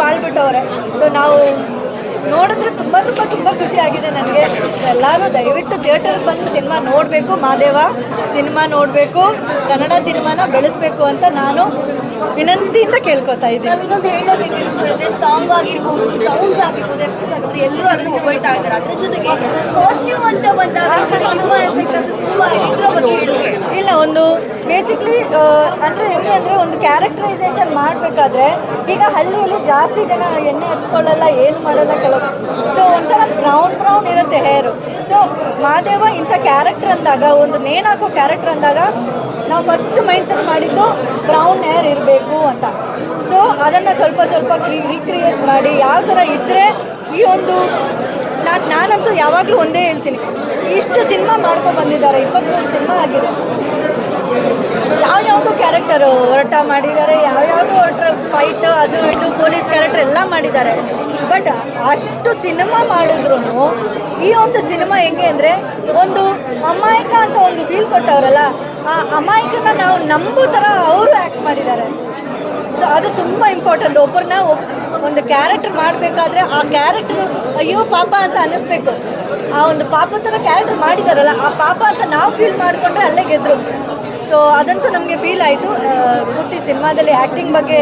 ಬಾಳ್ಬಿಟ್ಟವ್ರೆ. So ನಾವು ನೋಡಿದ್ರೆ ತುಂಬ ತುಂಬ ತುಂಬ ಖುಷಿ ಆಗಿದೆ ನನಗೆ. ಎಲ್ಲರೂ ದಯವಿಟ್ಟು ಥಿಯೇಟರ್ ಬಂದು ಸಿನಿಮಾ ನೋಡಬೇಕು ಮಾದೇವ ಸಿನಿಮಾ ನೋಡಬೇಕು, ಕನ್ನಡ ಸಿನಿಮಾನ ಬೆಳೆಸಬೇಕು ಅಂತ ನಾನು ವಿನಂತಿಯಿಂದ ಕೇಳ್ಕೊತಾ ಇದ್ದೀವಿ ನಾವು ಇನ್ನೊಂದು ಹೇಳಿದ್ರೆ ಸಾಂಗ್ ಆಗಿರ್ಬೋದು ಸೌಂಡ್ಸ್ ಆಗಿರ್ಬೋದು ಎಫೆಕ್ಟ್ಸ್ ಆಗಿರ್ಬೋದು ಎಲ್ಲರೂ ಅದನ್ನು ಹೊಗಳ್ತಾ ಇದ್ದಾರೆ ಅದ್ರ ಜೊತೆಗೆ ಕಾಸ್ಟ್ಯೂಮ್ ಅಂತ ಬಂದಾಗ ತುಂಬಾ ಎಫೆಕ್ಟ್ ಅಂತ ತುಂಬ ಇದೆ. ಇದ್ರ ಬಗ್ಗೆ ಇಲ್ಲ ಒಂದು ಬೇಸಿಕ್ಲಿ ಅಂದ್ರೆ ಹೆಂಗೆ ಅಂದ್ರೆ ಒಂದು ಕ್ಯಾರೆಕ್ಟರೈಸೇಷನ್ ಮಾಡಬೇಕಾದ್ರೆ ಈಗ ಹಳ್ಳಿಯಲ್ಲಿ ಜಾಸ್ತಿ ಜನ ಎಣ್ಣೆ ಹಚ್ಕೊಳ್ಳಲ್ಲ ಏನು ಮಾಡಲ್ಲ ಕೆಲವು ಸೊ ಒಂಥರ ಬ್ರೌನ್ ಬ್ರೌನ್ ಇರುತ್ತೆ ಹೇರು ಮಾದೇವ ಇಂಥ ಕ್ಯಾರೆಕ್ಟರ್ ಅಂದಾಗ, ಒಂದು ನೇಣು ಹಾಕೋ ಕ್ಯಾರೆಕ್ಟರ್ ಅಂದಾಗ ನಾವು ಫಸ್ಟ್ ಮೈಂಡ್ಸೆಟ್ ಮಾಡಿದ್ದು ಬ್ರೌನ್ ಹೇರ್ ಇರಬೇಕು ಅಂತ. ಸೊ ಅದನ್ನು ಸ್ವಲ್ಪ ಸ್ವಲ್ಪ ರೀಕ್ರಿಯೇಟ್ ಮಾಡಿ, ಯಾವ ಥರ ಇದ್ದರೆ ಈ ಒಂದು, ನಾನು, ನಾನಂತೂ ಯಾವಾಗಲೂ ಒಂದೇ ಹೇಳ್ತೀನಿ. ಇಷ್ಟು ಸಿನಿಮಾ ಮಾಡ್ಕೊಂಡು ಬಂದಿದ್ದಾರೆ ಇಪ್ಪತ್ತ್ಮೂರು ಸಿನಿಮಾ ಆಗಿದೆ. ಯಾವ್ಯಾವುದೋ ಕ್ಯಾರೆಕ್ಟರು ಹೊರಟ ಮಾಡಿದ್ದಾರೆ ಯಾವ್ಯಾವುದೋ ಹೊರಟ ಫೈಟ್ ಅದು ಇದು ಪೊಲೀಸ್ ಕ್ಯಾರೆಕ್ಟರ್ ಎಲ್ಲ ಮಾಡಿದ್ದಾರೆ. ಬಟ್ ಅಷ್ಟು ಸಿನಿಮಾ ಮಾಡಿದ್ರು ಈ ಒಂದು ಸಿನಿಮಾ ಹೆಂಗೆ ಅಂದರೆ ಒಂದು ಅಮಾಯಕ ಅಂತ ಒಂದು ಫೀಲ್ ಕೊಟ್ಟವರಲ್ಲ, ಆ ಅಮಾಯಕನ ನಾವು ನಂಬೋ ಥರ ಅವರು ಆ್ಯಕ್ಟ್ ಮಾಡಿದ್ದಾರೆ. ಸೊ ಅದು ತುಂಬ ಇಂಪಾರ್ಟೆಂಟ್ ಒಬ್ಬರನ್ನ ಒಂದು ಕ್ಯಾರೆಕ್ಟರ್ ಮಾಡಬೇಕಾದ್ರೆ ಆ ಕ್ಯಾರೆಕ್ಟರ್ ಅಯ್ಯೋ ಪಾಪ ಅಂತ ಅನ್ನಿಸ್ಬೇಕು. ಆ ಒಂದು ಪಾಪ ಥರ ಕ್ಯಾರೆಕ್ಟರ್ ಮಾಡಿದಾರಲ್ಲ, ಆ ಪಾಪ ಅಂತ ನಾವು ಫೀಲ್ ಮಾಡಿಕೊಂಡ್ರೆ ಅಲ್ಲೇ ಗೆದ್ರು. ಸೊ ಅದಂತೂ ನಮಗೆ ಫೀಲ್ ಆಯಿತು. ಪೂರ್ತಿ ಸಿನಿಮಾದಲ್ಲಿ ಆ್ಯಕ್ಟಿಂಗ್ ಬಗ್ಗೆ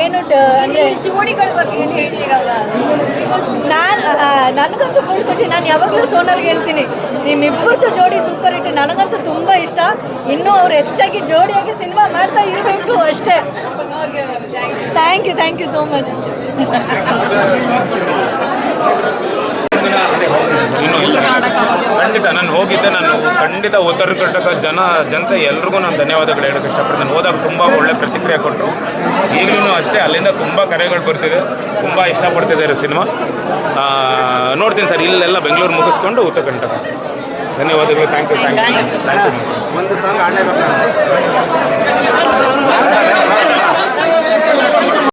ಏನು ಅಂದರೆ ಜೋಡಿಗಳ ಬಗ್ಗೆ ಏನು ಹೇಳ್ತೀರಲ್ಲ? ನನಗಂತೂ ಫುಲ್ ಖುಷಿ. ನಾನು ಯಾವಾಗಲೂ ಸೋನಲ್ಗೆ ಹೇಳ್ತೀನಿ, ನಿಮ್ಮಿಬ್ಬರದ್ದು ಜೋಡಿ ಸೂಪರ್ ಹಿಟ್ ನನಗಂತೂ ತುಂಬ ಇಷ್ಟ. ಇನ್ನೂ ಅವ್ರು ಹೆಚ್ಚಾಗಿ ಜೋಡಿಯಾಗಿ ಸಿನಿಮಾ ಮಾಡ್ತಾ ಇರಬೇಕು ಅಷ್ಟೇ. Thank you thank you so much ಖಂಡಿತ, ನಾನು ಹೋಗಿದ್ದೆ, ನಾನು ಖಂಡಿತ ಉತ್ತರ ಕರ್ನಾಟಕ ಜನ, ಜನತೆ ಎಲ್ರಿಗೂ ನಾನು ಧನ್ಯವಾದಗಳು ಹೇಳೋಕ್ಕೆ ಇಷ್ಟಪಡ್ತೀನಿ. ಹೋದಾಗ ತುಂಬ ಒಳ್ಳೆ ಪ್ರತಿಕ್ರಿಯೆ ಕೊಟ್ಟರು. ಈಗಲೂ ಅಷ್ಟೇ ಅಲ್ಲಿಂದ ತುಂಬ ಕರೆಗಳು ಬರ್ತಿದೆ. ತುಂಬ ಇಷ್ಟಪಡ್ತಿದ್ದಾರೆ ಸಿನಿಮಾ. ನೋಡ್ತೀನಿ ಸರ್ ಇಲ್ಲೆಲ್ಲ ಬೆಂಗಳೂರು ಮುಗಿಸ್ಕೊಂಡು ಕರ್ನಾಟಕ ಧನ್ಯವಾದಗಳು thank you thank you thank you ಒಂದು ಸಾಂಗ್